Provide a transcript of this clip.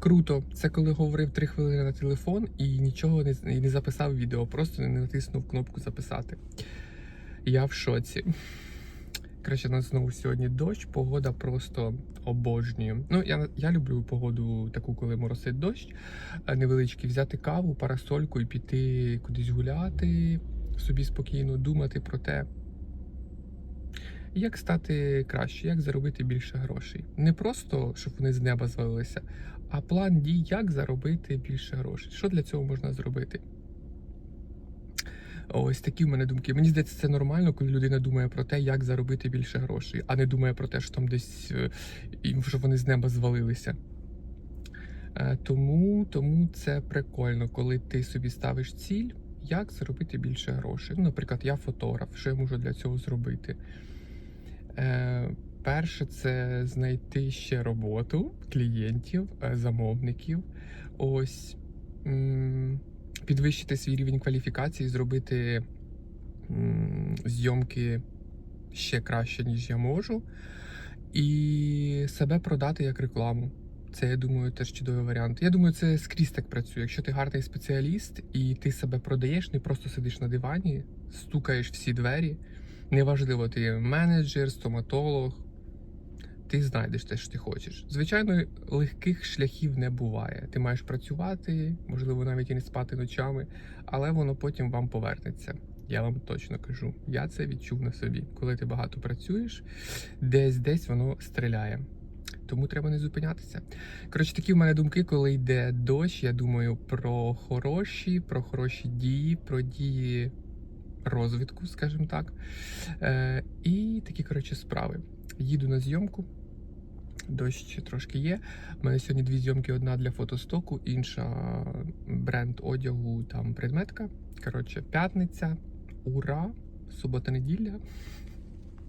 Круто. Це коли говорив 3 хвилини на телефон і нічого не, не записав відео, просто не натиснув кнопку записати. Я в шоці. У нас знову сьогодні дощ, погода просто обожнюю. Ну, я, я люблю погоду таку, коли моросить дощ, е, невеличкий, взяти каву, парасольку і піти кудись гуляти, собі спокійно думати про те, як стати краще, як заробити більше грошей. Не просто, щоб вони з неба звалилися, а план дій, як заробити більше грошей. Що для цього можна зробити? Ось такі в мене думки. Мені здається, це нормально, коли людина думає про те, як заробити більше грошей, а не думає про те, що там десь е, і щоб вони з неба звалилися. Е, Тому, тому це прикольно, коли ти собі ставиш ціль, як заробити більше грошей. Ну, наприклад, я фотограф, що я можу для цього зробити? Е, Перше, це знайти ще роботу клієнтів, е, замовників. Ось підвищити свій рівень кваліфікації, зробити зйомки ще краще, ніж я можу, і себе продати як рекламу. Це, я думаю, теж чудовий варіант. Я думаю, це скрізь так працює. Якщо ти гарний спеціаліст і ти себе продаєш, не просто сидиш на дивані, стукаєш всі двері. Неважливо, ти менеджер, стоматолог, ти знайдеш те, що ти хочеш. Звичайно, легких шляхів не буває. Ти маєш працювати, можливо, навіть і не спати ночами, але воно потім вам повернеться. Я вам точно кажу. Я це відчув на собі. Коли ти багато працюєш, десь десь воно стріляє. Тому треба не зупинятися. Коротше, такі в мене думки, коли йде дощ. Я думаю про хороші, про хороші дії, про дії розвитку, скажімо так. Е, і такі, коротше, справи. Їду на зйомку. Дощ трошки є. У мене сьогодні дві зйомки: одна для фотостоку, інша бренд одягу, там предметка. Коротше, п'ятниця, ура! Субота-неділя.